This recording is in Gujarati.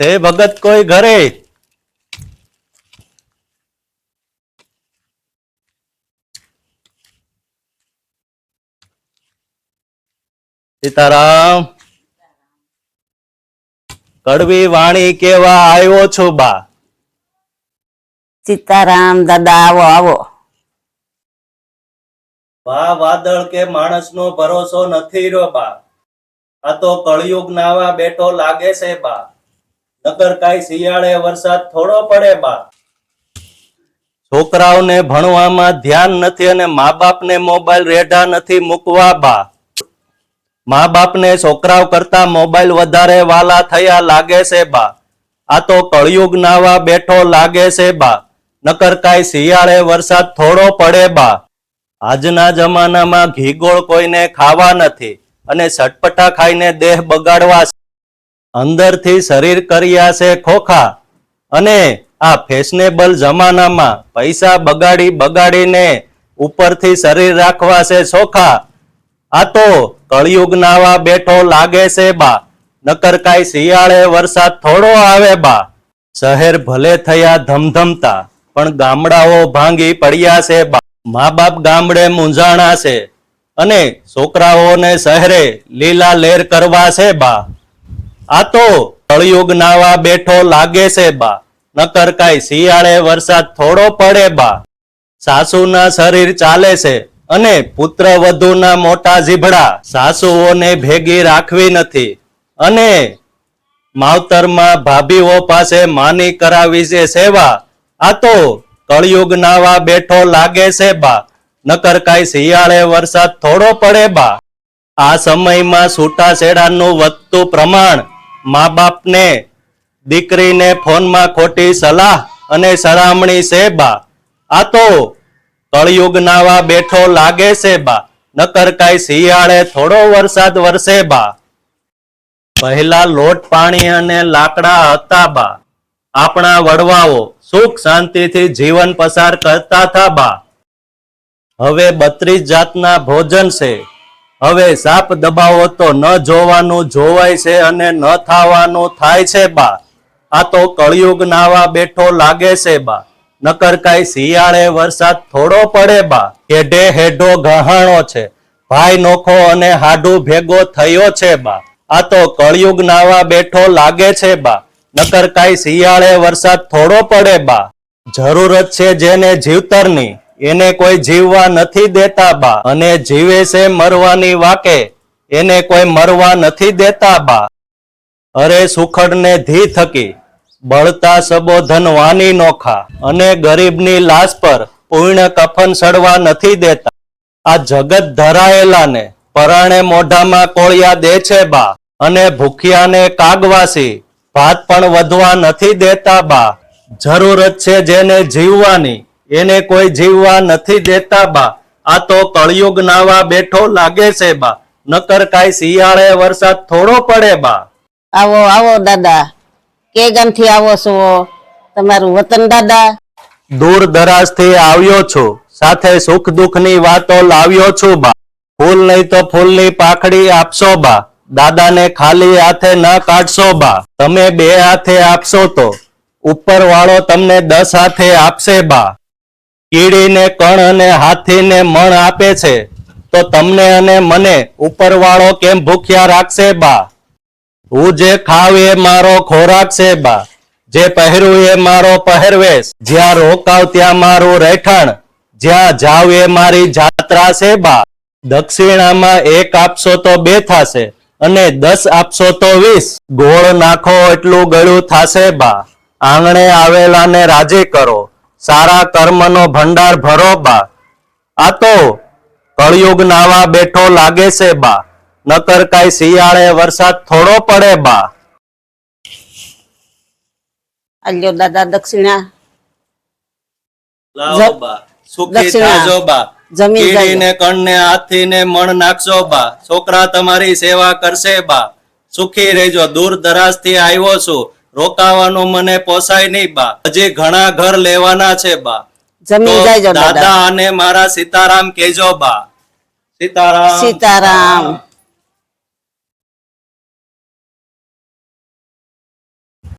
છે ભગત કોઈ ઘરે? સીતારામ કડવી વાણી કેવા આવ્યો છો બા? સીતારામ દાદા આવો આવો. બા વાદળ કે માણસનો ભરોસો નથી રહ્યો બા. આ તો કળિયુગ નાવા બેઠો લાગે છે બા. નકર કાંઈ શિયાળે વરસાદ થોડો પડે બા છોકરાઓને ભણવામાં ધ્યાન નથી અને મા બાપને મોબાઈલ રેઢા નથી મૂકવા બા મા બાપને છોકરાઓ કરતા મોબાઈલ વધારે વાલા થયા લાગે છે બા આ તો કળિયુગ નાવા બેઠો લાગે છે બા નકર કાંઈ શિયાળે વરસાદ થોડો પડે બા આજના જમાનામાં ઘીગોળ કોઈને ખાવા નથી અને સટપટા ખાઈને દેહ બગાડવા. અંદરથી શરીર કર્યા છે ખોખા અને આ ફેશનેબલ જમાનામાં પૈસા બગાડી બગાડીને ઉપરથી શરીર રાખવા છે ચોખા આ તો કળિયુગ નાવા બેઠો લાગે છે બા. નકર કાંઈ શિયાળે વરસાદ થોડો આવે બા. શહેર ભલે થયા ધમધમતા, પણ ગામડાઓ ભાંગી પડ્યા છે બા. મા બાપ ગામડે મૂંઝાણા છે અને છોકરાઓને શહેરે લીલા લેર કરવા છે બા. આ તો કળિયુગ નાવા બેઠો લાગે છે બા. નકર કાંઈ શિયાળે વરસાદ થોડો પડે બા. સાસુના શરીર ચાલે છે અને પુત્ર વધુના મોટા જીભડા સાસુઓને ભેગી રાખવી નથી. અને માવતરમાં ભાભીઓ પાસે માની કરાવી છે સેવા. આ તો કળિયુગ નાવા બેઠો લાગે છે બા. નકર કાંઈ શિયાળે વરસાદ થોડો પડે બા. આ સમયમાં છૂટાછેડાનું વધતું પ્રમાણ મા બાપને દીકરીને ફોનમાં ખોટી સલાહ અને સરામણી છે બા. આ તો કળયુગ નાવા બેઠો લાગે છે બા. નકર કાંઈ શિયાળે થોડો વરસાદ વરસે બા. પહેલા લોટ પાણી અને લાકડા હતા બા. આપણા વડવાઓ સુખ શાંતિથી જીવન પસાર કરતા હતા બા. હવે બત્રીસ જાતના ભોજન છે. હવે સાપ દબાવો તો ન જોવાનું જોવાય છે અને ન થાવાનું થાય છે બા. આ તો કળિયુગ નાવા બેઠો લાગે છે બા. નકર કાંઈ શિયાળે વરસાદ થોડો પડે બા. હેઢે હેઢો ગહાણો છે. ભાઈ નોખો અને હાડુ ભેગો થયો છે બા. આ તો કળિયુગ નાવા બેઠો લાગે છે બા. નકર કાંઈ શિયાળે વરસાદ થોડો પડે બા. જરૂરત છે જેને જીવતરની. એને કોઈ જીવવા નથી દેતા બા. અને જીવે છે મરવાની વાકે, એને કોઈ મરવા નથી દેતા બા. અરે સુખડને ધી થકી, બળતા સબોધન વાની નોખા અને ગરીબની લાશ પર પૂર્ણ કફન સડવા નથી દેતા. આ જગત ધરાયેલાને પરાણે મોઢામાં કોળિયા દે છે બા. અને ભૂખ્યાને કાગવાસી, ભાત પણ વધવા નથી દેતા બા. જરૂરત છે જેને જીવવાની એને કોઈ જીવવા નથી દેતા બા. આ તો કળિયુગ નાવા બેઠો લાગે છે બા. નકર કાંઈ શિયાળે વરસાદ થોડો પડે બા. આવો આવો દાદા. કે ગામથી આવો છો? તમારું વતન દાદા? દૂર દરાજથી આવ્યો છું. સાથે સુખ દુઃખની વાતો લાવ્યો છું બા. ફૂલ નહીં તો ફૂલની પાખડી આપશો બા. દાદાને ખાલી હાથે ન કાઢશો બા. તમે બે હાથે આપશો તો. ઉપર વાળો તમને દસ હાથે આપશે બા. કીડીને કણ અને હાથીને મણ આપે છે, તો તમને અને મને ઉપરવાળો કેમ ભૂખ્યા રાખશે બા? હું જે ખાવ એ મારો ખોરાક છે બા. જે પહેરું એ મારો પહેરવેશ. જ્યાં રોકાવ ત્યાં મારું રહેઠાણ. જ્યાં જાવ એ મારી જાત્રા છે બા. દક્ષિણામાં એક આપશો તો બે થશે અને દસ આપશો તો વીસ. ગોળ નાખો એટલું ગળું થશે બા. આંગણે આવેલાને રાજી કરો. સારા કર્મનો ભંડાર ભરો બા. આ તો કળિયુગ નાવા બેઠો લાગે છે બા. નકર કાંઈ શિયાળે વરસાદ થોડો પડે બા. આલ્યો દાદા દક્ષિણા. લાવો બા. સુખી થાજો બા. કીડીને કણને હાથીને મણ નાખશો બા. છોકરા તમારી સેવા કરશે બા. સુખી રહેજો. દૂર દરાજથી આવ્યો છું. રોકાવાનું મને પોસાય નહીં બા. હજી ઘણા ઘર લેવાના છે બા. જમી દાદા અને મારા સીતારામ કેજો બા. સીતારામ. સીતારામ.